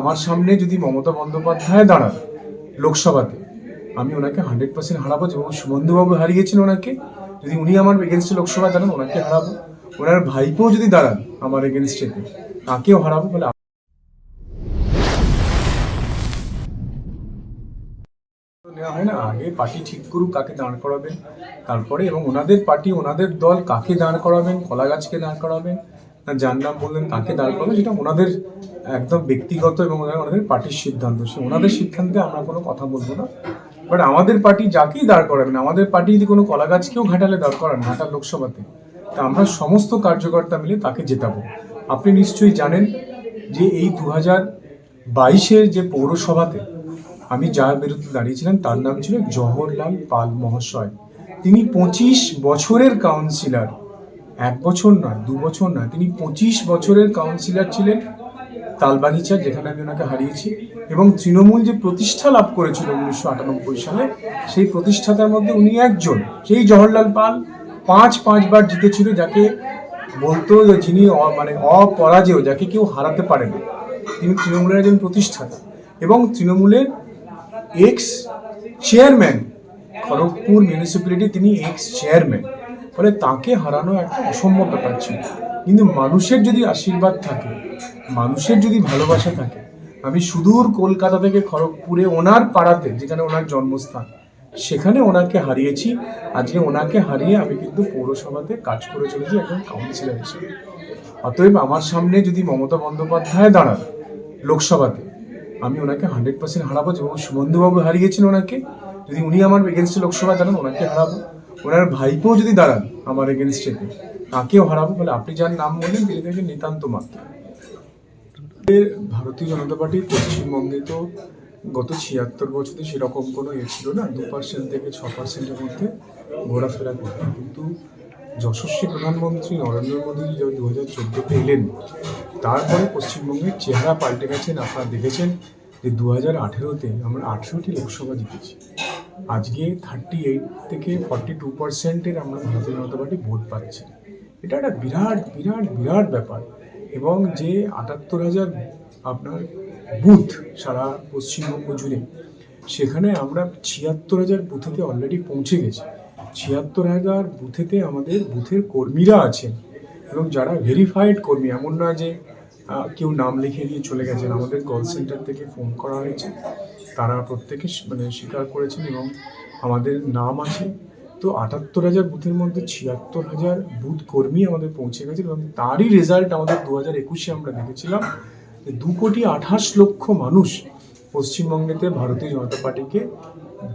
আমার সামনে যদি মমতা বন্দ্যোপাধ্যায় দাঁড়ান লোকসভাতে, আমি ওনাকে হান্ড্রেড পার্সেন্ট হারাবো যেমন সুমন্ধুবাবু হারিয়েছেন ওনাকে। যদি উনি আমার এগেনস্টে লোকসভায় দাঁড়ান, ওনাকে হারাবো। ওনার ভাইপো যদি দাঁড়ান আমার এগেনস্টেতে তাকেও হারাবো বলে নেওয়া হয় না। আগে পার্টি ঠিক করুক, কাকে দাঁড় করাবেন, তারপরে এবং ওনাদের পার্টি, ওনাদের দল কাকে দাঁড় করাবেন কলা গাছকে দাঁড় করাবেন যার নাম বললেন তাকে দাঁড় করাবেন যেটা ওনাদের একদম ব্যক্তিগত এবং ওনাদের ওনাদের পার্টির সিদ্ধান্ত। সে ওনাদের সিদ্ধান্তে আমরা কোনো কথা বলব না। বাট আমাদের পার্টি যাকেই দাঁড় করাবেন আমাদের পার্টি যদি কোনো কলা গাছকেও ঘাটালে দাঁড় করান ঘাটাল লোকসভাতে তা আমরা সমস্ত কার্যকর্তা মিলে তাকে জেতাবো। আপনি নিশ্চয়ই জানেন যে এই দু হাজার বাইশের যে পৌরসভাতে আমি যার বিরুদ্ধে দাঁড়িয়েছিলাম তার নাম ছিল জওহরলাল পাল মহাশয়। তিনি পঁচিশ বছরের কাউন্সিলর। এক বছর নয়, দু বছর নয়, তিনি পঁচিশ বছরের কাউন্সিলর ছিলেন তালবাগিচা যেখানে আমি ওনাকে হারিয়েছি। এবং তৃণমূল যে প্রতিষ্ঠা লাভ করেছিল উনিশশো আটানব্বই সালে, সেই প্রতিষ্ঠাতার মধ্যে উনি একজন, সেই জওহরলাল পাল পাঁচ পাঁচবার জিতেছিল, যাকে বলতো যে যিনি মানে অপরাজেয়, যাকে কেউ হারাতে পারে না। তিনি তৃণমূলের একজন প্রতিষ্ঠাতা। এবং তৃণমূলের এক্স চেয়ারম্যান খড়গপুর মিউনিসিপ্যালিটি তিনি এক্স চেয়ারম্যান ফলে তাকে হারানো একটা অসম্ভব ব্যাপার ছিল। কিন্তু মানুষের যদি আশীর্বাদ থাকে, মানুষের যদি ভালোবাসা থাকে, আমি সুদূর কলকাতা থেকে খড়গপুরে ওনার পাড়াতে, যেখানে ওনার জন্মস্থান, সেখানে ওনাকে হারিয়েছি। আজকে ওনাকে হারিয়ে আমি কিন্তু পৌরসভাতে কাজ করে চলেছি একজন কাউন্সিলর হিসেবে। অতএব আমার সামনে যদি মমতা বন্দ্যোপাধ্যায় দাঁড়ান লোকসভাতে, আমি ওনাকে হান্ড্রেড পার্সেন্ট হারাবো। যেমন সুবন্ধুবাবু হারিয়েছেন ওনাকে, যদি উনি আমার এগেনস্টে লোকসভায় দাঁড়ান, ওনাকে হারাবো। ওনার ভাইপো যদি দাঁড়ান আমার এগেনস্টেতে তাকেও হারাবো বলে আপনি যার নাম বললেন তিনি থেকে নিতান্ত মাত্র। ভারতীয় জনতা পার্টি পশ্চিমবঙ্গে তো গত ছিয়াত্তর বছরে সেরকম কোনো এ ছিল না, দু পার্সেন্ট থেকে ছ পার্সেন্টের মধ্যে ঘোরাফেরা করতে। কিন্তু যশস্বী প্রধানমন্ত্রী নরেন্দ্র মোদী যখন দু হাজার চোদ্দোতে এলেন, তারপরে পশ্চিমবঙ্গের চেহারা পাল্টে গেছেন আপনারা দেখেছেন যে দু হাজার আঠেরোতে আমরা আঠেরোটি লোকসভা জিতেছি। আজকে থার্টি এইট থেকে ফর্টি টু পার্সেন্টের আমরা ভারতীয় জনতা পার্টি ভোট পাচ্ছি। এটা একটা বিরাট বিরাট বিরাট ব্যাপার। এবং যে আটাত্তর হাজার আপনার বুথ সারা পশ্চিমবঙ্গ জুড়ে, সেখানে আমরা ছিয়াত্তর হাজার বুথেতে অলরেডি পৌঁছে গেছি। ছিয়াত্তর হাজার বুথেতে আমাদের বুথের কর্মীরা আছেন এবং যারা ভেরিফাইড কর্মী, এমন না যে কেউ নাম লিখে দিয়ে চলে গেছেন। আমাদের কল সেন্টার থেকে ফোন করা হয়েছে। তারা প্রত্যেকে মানে স্বীকার করেছেন এবং আমাদের নাম আছে। তো আটাত্তর হাজার বুথের মধ্যে ছিয়াত্তর হাজার বুথ কর্মী আমাদের পৌঁছে গেছে এবং তারই রেজাল্ট আমাদের দু হাজার একুশে আমরা দেখেছিলাম যে দু কোটি আঠাশ লক্ষ মানুষ পশ্চিমবঙ্গেতে ভারতীয় জনতা পার্টিকে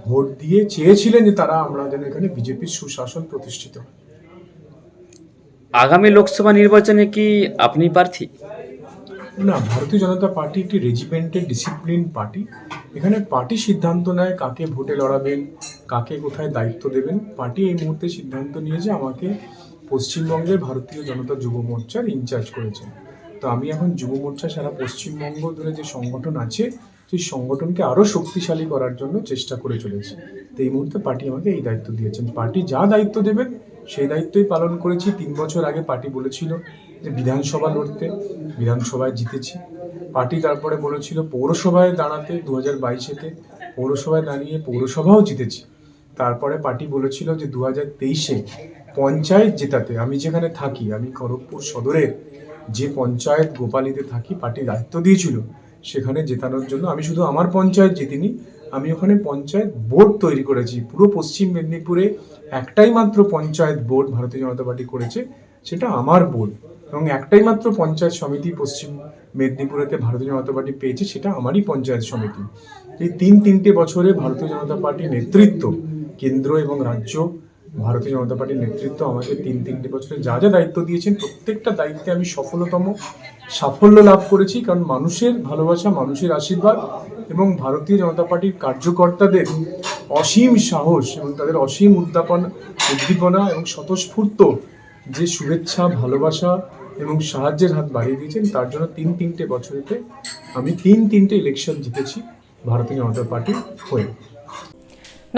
ভোট দিয়ে চেয়েছিলেন যে তারা আমরা যেন এখানে বিজেপির সুশাসন প্রতিষ্ঠিত আগামী লোকসভা নির্বাচনে কি আপনি প্রার্থী? না, ভারতীয় জনতা পার্টি একটি রেজিমেন্টেড ডিসিপ্লিন পার্টি। এখানে পার্টি সিদ্ধান্ত নেয় কাকে ভোটে লড়াবেন, কাকে কোথায় দায়িত্ব দেবেন। পার্টি এই মুহূর্তে সিদ্ধান্ত নিয়েছে আমাকে পশ্চিমবঙ্গের ভারতীয় জনতা যুব মোর্চার ইনচার্জ করেছেন। তো আমি এখন যুব মোর্চা সারা পশ্চিমবঙ্গ ধরে যে সংগঠন আছে, সেই সংগঠনকে আরও শক্তিশালী করার জন্য চেষ্টা করে চলেছি। তো এই মুহূর্তে পার্টি আমাকে এই দায়িত্ব দিয়েছেন। পার্টি যা দায়িত্ব দেবেন, সেই দায়িত্বই পালন করেছি। তিন বছর আগে পার্টি বলেছিল যে বিধানসভা লড়তে, বিধানসভায় জিতেছি। পার্টি তারপরে বলেছিল, পৌরসভায় দাঁড়াতে দু হাজার বাইশেতে, পৌরসভায় দাঁড়িয়ে পৌরসভাও জিতেছি। তারপরে পার্টি বলেছিল যে দু হাজার তেইশে পঞ্চায়েত জেতাতে, আমি যেখানে থাকি, আমি খড়গপুর সদরের যে পঞ্চায়েত গোপালীতে থাকি, পার্টি দায়িত্ব দিয়েছিল, সেখানে জেতানোর জন্য আমি শুধু আমার পঞ্চায়েত জিতিনি, আমি ওখানে পঞ্চায়েত বোর্ড তৈরি করেছি। পুরো পশ্চিম মেদিনীপুরে একটাই মাত্র পঞ্চায়েত বোর্ড ভারতীয় জনতা পার্টি করেছে সেটা আমার বোর্ড এবং একটাই মাত্র পঞ্চায়েত সমিতি পশ্চিম মেদিনীপুরেতে ভারতীয় জনতা পার্টি পেয়েছে, সেটা আমারই পঞ্চায়েত সমিতি। এই তিন তিনটে বছরে ভারতীয় জনতা পার্টির নেতৃত্ব, কেন্দ্র এবং রাজ্য, ভারতীয় জনতা পার্টির নেতৃত্ব আমাকে তিন তিনটে বছরে যা যা দায়িত্ব দিয়েছেন, প্রত্যেকটা দায়িত্বে আমি সফলতম, সাফল্য লাভ করেছি। কারণ মানুষের ভালোবাসা, মানুষের আশীর্বাদ এবং ভারতীয় জনতা পার্টির কার্যকর্তাদের অসীম সাহস এবং তাদের অসীম উদ্যাপন উদ্দীপনা এবং স্বতঃস্ফূর্ত যে শুভেচ্ছা, ভালোবাসা এবং সাহায্যের হাত বাড়িয়ে দিয়েছেন, তার জন্য তিন তিনটে বছরেতে আমি তিন তিনটে ইলেকশন জিতেছি ভারতীয় জনতা পার্টির হয়ে।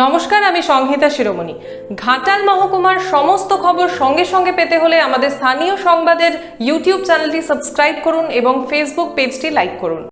নমস্কার, আমি সংহিতা শিরোমণি। ঘাটাল মহকুমার সমস্ত খবর সঙ্গে সঙ্গে পেতে হলে আমাদের স্থানীয় সংবাদের ইউটিউব চ্যানেলটি সাবস্ক্রাইব করুন এবং ফেসবুক পেজটি লাইক করুন।